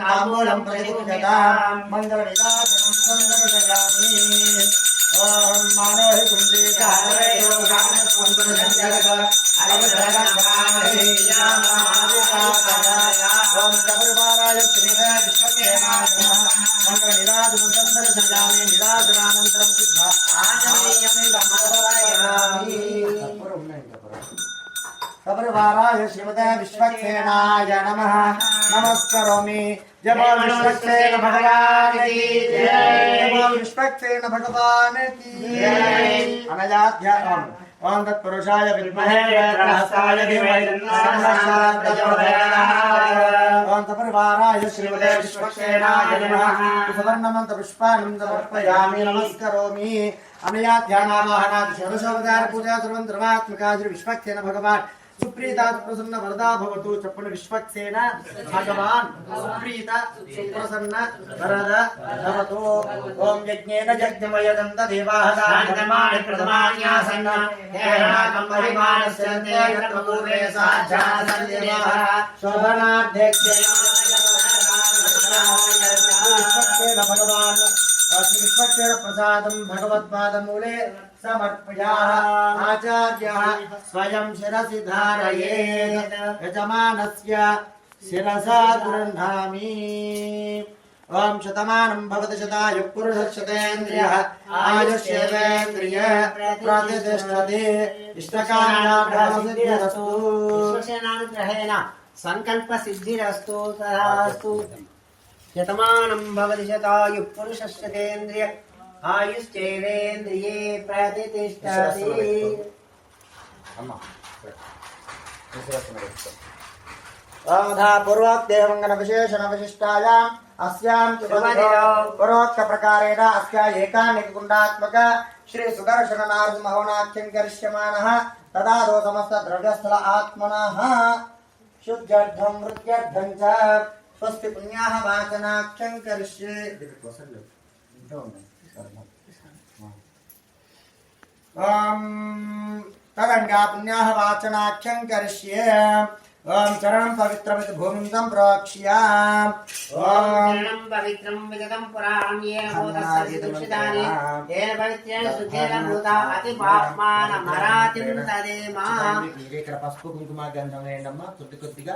తాంబూలం ప్రతికుంజతాం మంగళ విలాసనం సందర్శయామి ఓం మానవ కుంజీ కారవేదో గాన సంతుల సంజలగా సపరివారాయ శ్రీమతే విశ్వక్సేనాయ నమ నమస్కరోమి జయ బోల్ విశ్వక్సేన భగవాన్ జయ బోల్ విశ్వక్సేన భగవాన్ అనయాధ్యానం ఓం తత్పురుషాయ విద్మహే వేదనస్తాయ ధీమహి ఓం సపరివారాయ శ్రీమతే షోడశోపచార పూజా సర్వం ధర్మాత్మకా శ్రీ భగవాన్ సుప్రీత సుప్రసన్న వరదా భవతు చెప్పండి విశ్వక్సేన భగవాన్. సుప్రీత సుప్రసన్న వరద భవతు ఓం యజ్ఞేన యజ్ఞమయదంత దేవాహదానమాని ప్రథమాన్యాసన్న శోభనాధ్యక్షేన భగవాన్. प्रथमान्यासन्न हेरणाकं परिमाणस्य पूर्वे साध्यासन्देवाः शोभनाध्यक्षेण विश्वक्सेन भगवान् श्री विश्वक्सेन प्रसादं भगवत्पादमूले समर्पयाः आचार्यः स्वयं शिरसि धारयेत् यजमानस्य शिरसा गृह्णामि ॐ शतमानं भवति शतायुः पुरुषः शतेन्द्रियः, आयुष्येवेन्द्रिय प्रतिष्ठते। इष्टकाम्याभ्याससिद्धिरस्तु विश्वसेनानुग्रहेण सङ्कल्प सिद्धिरस्तु यतमानं भवति शतायुः पुरुषस्य तेन्द्रिय आयुश्चेदेन्द्रिये प्रतिष्ठति। पूर्वोक्तप्रकारेण अस्या करिष्यमाणः तदा दो समस्तद्रव्यस्थल आत्मनः। शुद्ध्यर्थं वृत्त्यर्थं च स्वस्ति पुण्याः वाचनाख्यं करिष्ये ॐ तदङ्गा पुण्याः वाचनाख्यं करिष्ये ॐ चरणं पवित्रमिति भूमिं सम्प्रोक्ष्याम् ॐ ॐ पवित्रं विगतं पुराणं येन भूतस्य दुषितानि येन पवित्रेण शुद्धेन भूता अतिपाप्मानमरातिं तदेमा ఇక్కడ పసుపు కుంకుమ గంధం వేయండమ్మా కొద్ది కొద్దిగా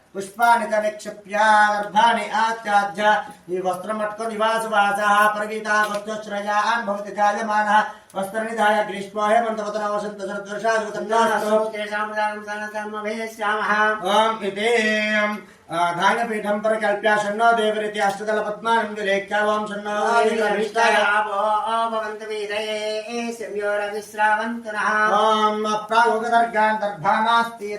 पुष्पाणि च निक्षिप्य गर्भाणि आत्याद्य वस्त्रमट्को निवासवासः परगीता गोत्रश्रयान् भवति जायमानः वस्त्रनिधाय ग्रीष्मो ॐ इति ధాన్యపీఠంతరకల్ప్యా షణ్ణో దేవరీతి అష్టదల పద్మానందులేఖ్యావాం షణ్ణోగదర్గాంతర్భానాస్తి